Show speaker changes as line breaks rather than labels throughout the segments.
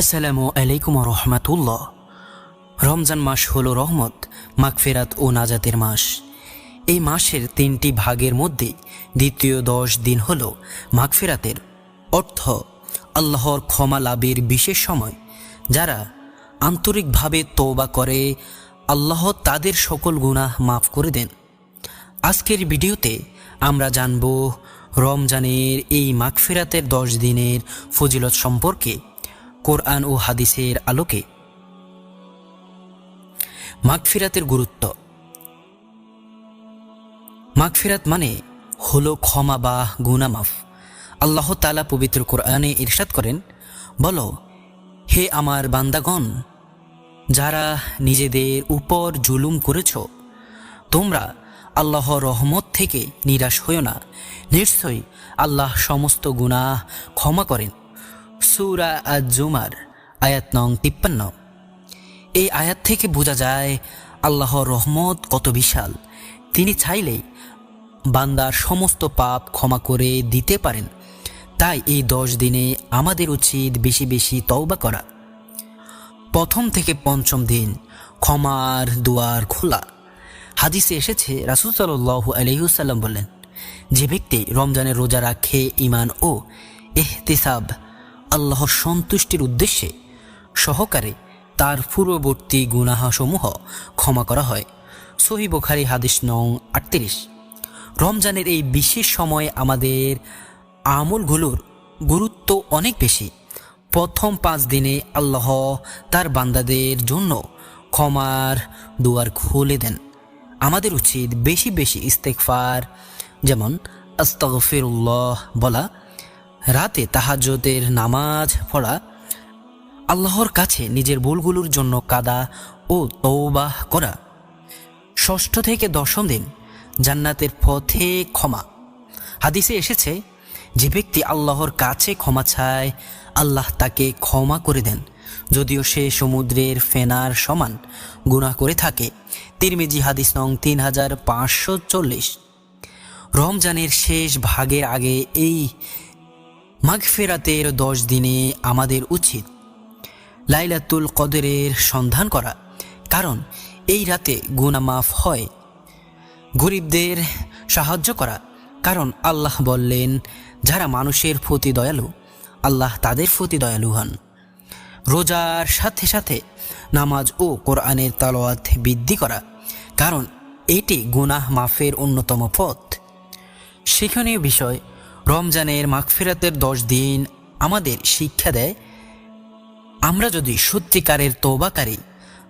আসসালামু আলাইকুম রহমাতুল্লাহ। রমজান মাস হলো রহমত, মাগফেরাত ও নাজাতের মাস। এই মাসের তিনটি ভাগের মধ্যে দ্বিতীয় দশ দিন হল মাগফেরাতের। অর্থ, আল্লাহর ক্ষমা লাভের বিশেষ সময়, যারা আন্তরিকভাবে তৌবা করে, আল্লাহ তাদের সকল গুনাহ মাফ করে দেন। আজকের ভিডিওতে আমরা জানব রমজানের এই মাগফিরাতের দশ দিনের ফজিলত সম্পর্কে। কোরআন ও হাদিসের আলোকে। মাগফিরাতের গুরুত্ব। মাগফিরাত মানে হলো ক্ষমা বা গুনামাফ। আল্লাহ তালা পবিত্র কোরআনে ইরশাদ করেন, বলো, হে আমার বান্দাগণ, যারা নিজেদের উপর জুলুম করেছ, তোমরা আল্লাহ রহমত থেকে নিরাশ হইও না। নিশ্চয়ই আল্লাহ সমস্ত গুনাহ ক্ষমা করেন। সুরা আজ জুমার আয়াত নং তিপ্পান্ন। এই আয়াত থেকে বোঝা যায়, আল্লাহর রহমত কত বিশাল। তিনি চাইলেই বান্দার সমস্ত পাপ ক্ষমা করে দিতে পারেন। তাই এই দশ দিনে আমাদের উচিত বেশি বেশি তওবা করা। প্রথম থেকে পঞ্চম দিন ক্ষমার দুয়ার খোলা। হাদিসে এসেছে, রাসুল সাল্লাহ আলহিউসাল্লাম বললেন, যে ব্যক্তি রমজানের রোজা রাখে ইমান ও এহতেসাব আল্লাহর সন্তুষ্টির উদ্দেশ্যে সহকারে তার পূর্ববর্তী গুনাহসমূহ ক্ষমা করা হয়। সহি বোখারি হাদিস নং আটত্রিশ। রমজানের এই বিশেষ সময়ে আমাদের আমলগুলোর গুরুত্ব অনেক বেশি। প্রথম পাঁচ দিনে আল্লাহ তার বান্দাদের জন্য ক্ষমার দুয়ার খুলে দেন। আমাদের উচিত বেশি বেশি ইস্তেকফার যেমন আস্তগফিরুল্লাহ বলা রাতে তাহাজ্জদের নামাজ পড়া আল্লাহর কাছে নিজের ভুলগুলোর জন্য কাদা ও তৌবাহ করা। ষষ্ঠ থেকে দশম দিন জান্নাতের পথে ক্ষমা। হাদিসে এসেছে, যে ব্যক্তি আল্লাহর কাছে ক্ষমা চায়, আল্লাহ তাকে ক্ষমা করে দেন। যদিও সে সমুদ্রের ফেনার সমান গুনাহ করে থাকে। তিরমিজি হাদিস নং তিন হাজার পাঁচশো চল্লিশ। রমজানের শেষ ভাগের আগে এই মাগফেরাতের দশ দিনে আমাদের উচিত লাইলাতুল কদরের সন্ধান করা। কারণ এই রাতে গুনা মাফ হয়। গরিবদের সাহায্য করা। কারণ আল্লাহ বললেন, যারা মানুষের প্রতি দয়ালু, আল্লাহ তাদের প্রতি দয়ালু হন। রোজার সাথে সাথে নামাজ ও কোরআনের তালোয়াত বৃদ্ধি করা। কারণ এটি গুনাহ মাফের অন্যতম পথ। শিক্ষণীয় বিষয় রমজানের মাগফিরাতের দশ দিন আমাদের শিক্ষা দেয়, আমরা যদি সত্যিকারের তৌবাকারী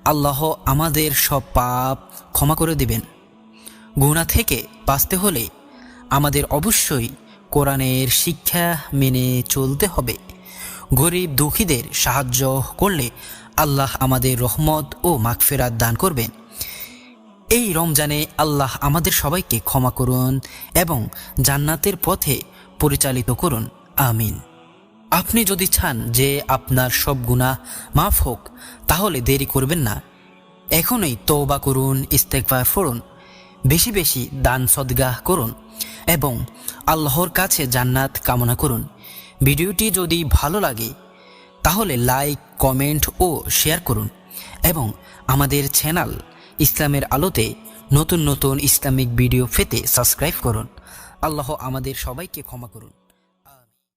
আল্লাহ আমাদের সব পাপ ক্ষমা করে দিবেন। গুণা থেকে বাঁচতে হলে আমাদের অবশ্যই কোরআনের শিক্ষা মেনে চলতে হবে। গরিব দুঃখীদের সাহায্য করলে আল্লাহ আমাদের রহমত ও মাগফেরাত দান করবেন। এই রমজানে আল্লাহ আমাদের সবাইকে ক্ষমা করুন এবং জান্নাতের পথে পরিচালিত করুন। আমিন। আপনি যদি চান যে আপনার সব গুণা মাফ হোক, তাহলে দেরি করবেন না। এখনই তৌবা করুন ইস্তেকবার ফোরুন বেশি বেশি দান সদগাহ করুন এবং আল্লাহর কাছে জান্নাত কামনা করুন। ভিডিওটি যদি ভালো লাগে, তাহলে লাইক, কমেন্ট ও শেয়ার করুন এবং আমাদের চ্যানেল ইসলামের আলোতে নতুন নতুন ইসলামিক ভিডিও পেতে সাবস্ক্রাইব করুন। আল্লাহ আমাদের সবাইকে ক্ষমা করুন।